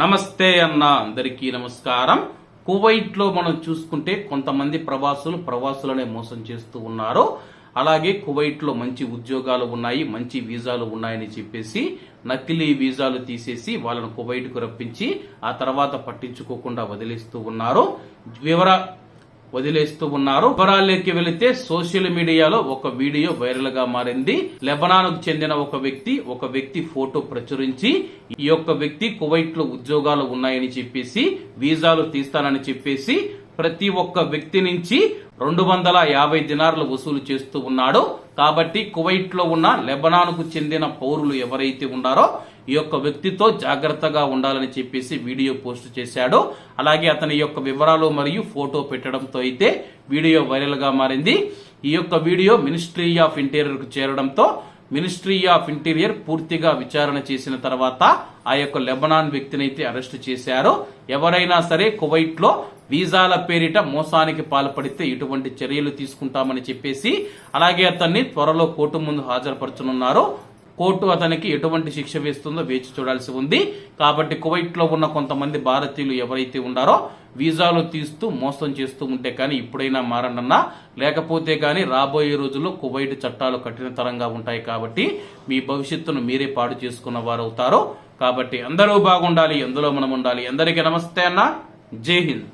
నమస్తే అన్న అందరికీ నమస్కారం. కువైట్లో మనం చూసుకుంటే కొంతమంది ప్రవాసులు ప్రవాసులనే మోసం చేస్తూ ఉన్నారు. అలాగే కువైట్లో మంచి ఉద్యోగాలు ఉన్నాయి మంచి వీసాలు ఉన్నాయని చెప్పేసి నకిలీ వీసాలు తీసేసి వాళ్ళను కువైట్కు రప్పించి ఆ తర్వాత పట్టించుకోకుండా వదిలేస్తూ ఉన్నారు. వివర వదిలేస్తూ ఉన్నారు. వివరాల్లోకి వెళితే సోషల్ మీడియాలో ఒక వీడియో వైరల్గా మారింది. లెబనాన్కు చెందిన ఒక వ్యక్తి ఒక వ్యక్తి ఫోటో ప్రచురించి ఈ యొక్క వ్యక్తి కువైట్లో ఉద్యోగాలు ఉన్నాయని చెప్పేసి వీసాలు తీస్తానని చెప్పేసి ప్రతి ఒక్క వ్యక్తి నుంచి రెండు వందల యాభై దినార్లు వసూలు చేస్తూ ఉన్నాడు. కాబట్టి కువైట్లో ఉన్న లెబనాన్కు చెందిన పౌరులు ఎవరైతే ఉన్నారో ఈ యొక్క వ్యక్తితో జాగ్రత్తగా ఉండాలని చెప్పేసి వీడియో పోస్ట్ చేశాడు. అలాగే అతని యొక్క వివరాలు మరియు ఫోటో పెట్టడంతో అయితే వీడియో వైరల్గా మారింది. ఈ యొక్క వీడియో మినిస్ట్రీ ఆఫ్ ఇంటీరియర్కు చేరడంతో మినిస్ట్రీ ఆఫ్ ఇంటీరియర్ పూర్తిగా విచారణ చేసిన తర్వాత ఆ యొక్క లెబనాన్ వ్యక్తిని అయితే అరెస్ట్ చేశారు. ఎవరైనా సరే కువైట్లో వీసాల పేరిట మోసానికి పాల్పడితే ఇటువంటి చర్యలు తీసుకుంటామని చెప్పేసి అలాగే అతన్ని త్వరలో కోర్టు ముందు హాజరుపరచనున్నారు. కోర్టు అతనికి ఎటువంటి శిక్ష వేస్తుందో వేచి చూడాల్సి ఉంది. కాబట్టి కువైట్లో ఉన్న కొంతమంది భారతీయులు ఎవరైతే ఉన్నారో వీసాలు తీస్తూ మోసం చేస్తూ ఉంటే కానీ ఇప్పుడైనా మారనన్నా లేకపోతే కానీ రాబోయే రోజుల్లో కువైట్ చట్టాలు కఠినతరంగా ఉంటాయి కాబట్టి మీ భవిష్యత్తును మీరే పాడు చేసుకున్న వారు అవుతారు కాబట్టి అందరూ బాగుండాలి ఎందులో మనం ఉండాలి. అందరికీ నమస్తే అన్న. జై హింద్.